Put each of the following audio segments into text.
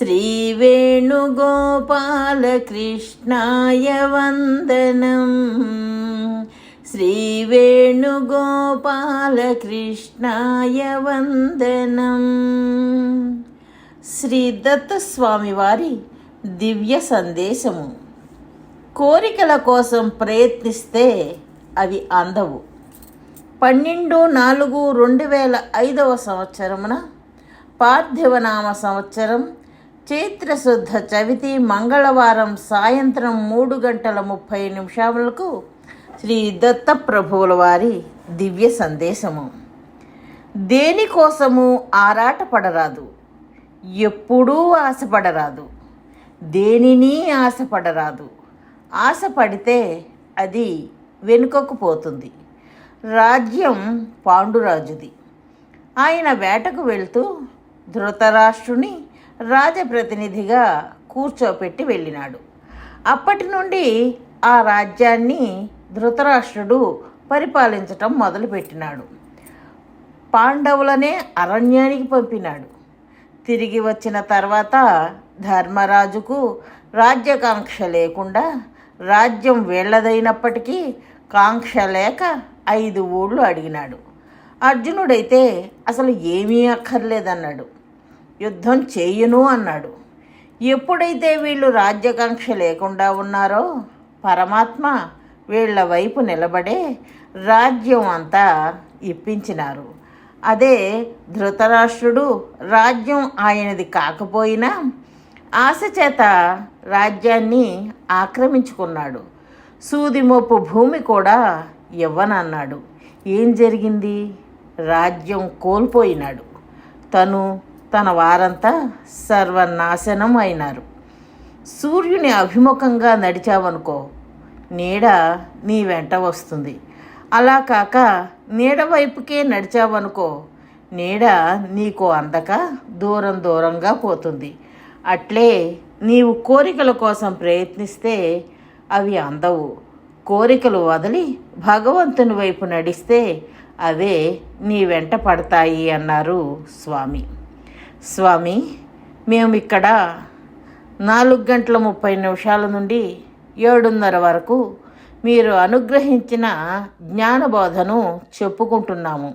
श्रीवेणुगोपालकृष्णाय वन्दनम् శ్రీవేణుగోపాలకృష్ణాయ వందనం శ్రీ దత్తస్వామి వారి దివ్య సందేశము కోరికల కోసం ప్రయత్నిస్తే అవి అందవు పన్నెండు నాలుగు రెండు వేల ఐదవ సంవత్సరమున పార్థివనామ సంవత్సరం చైత్రశుద్ధ చవితి మంగళవారం సాయంత్రం మూడు గంటల ముప్పై నిమిషాలకు శ్రీ దత్తప్రభువుల వారి దివ్య సందేశము. దేనికోసము ఆరాటపడరాదు? ఎప్పుడూ ఆశపడరాదు. దేనిని ఆశపడరాదు. ఆశపడితే అది వెనుకకు పోతుంది. రాజ్యం పాండురాజుది. ఆయన వేటకు వెళ్తూ ధృతరాష్ట్రుని రాజప్రతినిధిగా కూర్చోపెట్టి వెళ్ళినాడు. అప్పటి నుండి ఆ రాజ్యాన్ని ధృతరాష్ట్రుడు పరిపాలించటం మొదలుపెట్టినాడు. పాండవులనే అరణ్యానికి పంపినాడు. తిరిగి వచ్చిన తర్వాత ధర్మరాజుకు రాజ్యకాంక్ష లేకుండా రాజ్యం వీళ్ళదైనప్పటికీ కాంక్ష లేక ఐదు ఊళ్ళు అడిగినాడు. అర్జునుడైతే అసలు ఏమీ అక్కర్లేదన్నాడు. యుద్ధం చేయును అన్నాడు. ఎప్పుడైతే వీళ్ళు రాజ్యకాంక్ష లేకుండా ఉన్నారో పరమాత్మ వీళ్ళ వైపు నిలబడే రాజ్యం అంతా ఇప్పించినారు. అదే ధృతరాష్ట్రుడు రాజ్యం ఆయనది కాకపోయినా ఆశ చేత రాజ్యాన్ని ఆక్రమించుకున్నాడు. సూదిమొప్పు భూమి కూడా ఇవ్వనన్నాడు. ఏం జరిగింది? రాజ్యం కోల్పోయినాడు. తను తన వారంతా సర్వనాశనం అయినారు. సూర్యుని అభిముఖంగా నడిచావనుకో నీడ నీ వెంట వస్తుంది. అలా కాక నీడ వైపుకే నడిచావనుకో నీడ నీకు అందక దూరం దూరంగా పోతుంది. అట్లే నీవు కోరికల కోసం ప్రయత్నిస్తే అవి అందవు. కోరికలు వదిలి భగవంతుని వైపు నడిస్తే అవే నీ వెంట పడతాయి అన్నారు స్వామి. స్వామి మేము ఇక్కడ నాలుగు గంటల ముప్పై నిమిషాల నుండి ఏడున్నర వరకు మీరు అనుగ్రహించిన జ్ఞానబోధను చెప్పుకుంటున్నాము.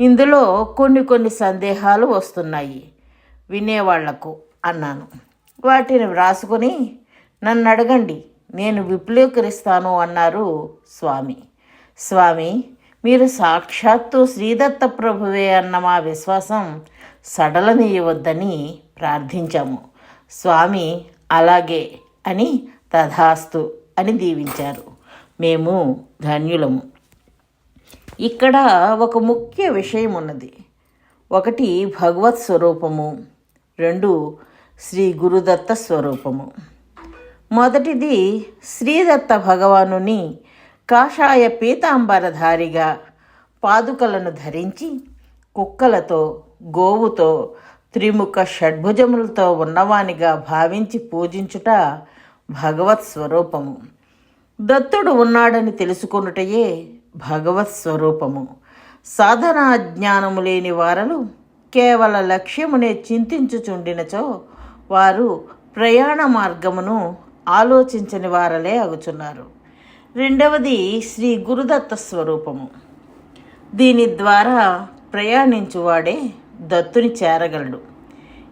ఇందులో కొన్ని కొన్ని సందేహాలు వస్తున్నాయి. వినేవాళ్ళకు అన్నాను. వాటిని వ్రాసుకొని నన్ను అడగండి. నేను విపులీకరిస్తాను అన్నారు స్వామి. స్వామి మీరు సాక్షాత్తు శ్రీదత్త ప్రభువే అన్న మా విశ్వాసం సడలనీయవద్దని ప్రార్థించాము. స్వామి అలాగే అని తథాస్తు అని దీవించారు. మేము ధన్యులము. ఇక్కడ ఒక ముఖ్య విషయం ఉన్నది ఒకటి భగవత్ స్వరూపము. రెండు శ్రీ గురుదత్త స్వరూపము. మొదటిది శ్రీదత్త భగవానుని కాషాయ పీతాంబరధారిగా పాదుకలను ధరించి కుక్కలతో గోవుతో త్రిముఖ షడ్భుజములతో ఉన్నవానిగా భావించి పూజించుట భగవత్ స్వరూపము. దత్తుడు ఉన్నాడని తెలుసుకొనుటయే భగవత్ స్వరూపము. సాధనా జ్ఞానము లేని వారలు కేవల లక్ష్యమునే చింతించుచుండినచో వారు ప్రయాణ మార్గమును ఆలోచించని వారలే అగుచున్నారు. రెండవది శ్రీ గురుదత్త స్వరూపము. దీని ద్వారా ప్రయాణించువాడే దత్తుని చేరగలడు.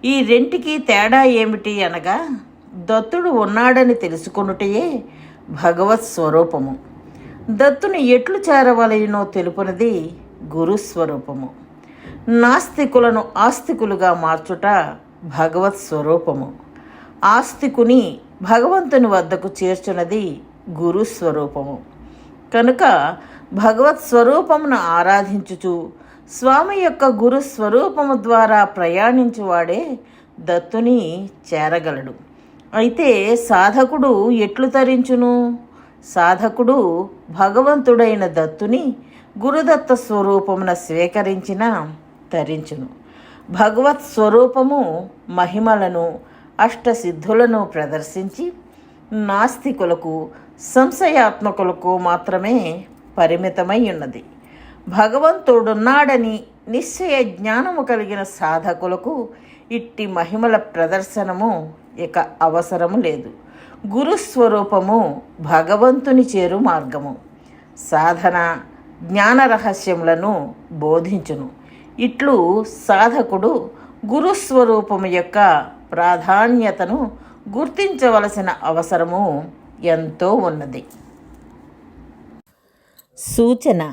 ఈ రెంటికి తేడా ఏమిటి అనగా దత్తుడు ఉన్నాడని తెలుసుకొనుటయే భగవత్ స్వరూపము. దత్తుని ఎట్లు చేరవలయనో తెలుపునది గురుస్వరూపము. నాస్తికులను ఆస్తికులుగా మార్చుట భగవత్ స్వరూపము. ఆస్తికుని భగవంతుని వద్దకు చేర్చున్నది గురుస్వరూపము. కనుక భగవత్ స్వరూపమును ఆరాధించుచు స్వామి యొక్క గురు స్వరూపము ద్వారా ప్రయాణించువాడే దత్తుని చేరగలడు. అయితే సాధకుడు ఎట్లు తరించును? సాధకుడు భగవంతుడైన దత్తుని గురుదత్త స్వరూపమున స్వీకరించిన తరించును. భగవత్ స్వరూపము మహిమలను అష్టసిద్ధులను ప్రదర్శించి నాస్తికులకు సంశయాత్మకులకు మాత్రమే పరిమితమై ఉన్నది. భగవంతుడున్నాడని నిశ్చయ జ్ఞానము కలిగిన సాధకులకు ఇట్టి మహిమల ప్రదర్శనము ఇక అవసరము లేదు. గురుస్వరూపము భగవంతుని చేరు మార్గము. సాధన జ్ఞాన రహస్యములను బోధించును. ఇట్లు సాధకుడు గురుస్వరూపము యొక్క ప్రాధాన్యతను గుర్తించవలసిన అవసరము ఎంతో ఉన్నది. సూచన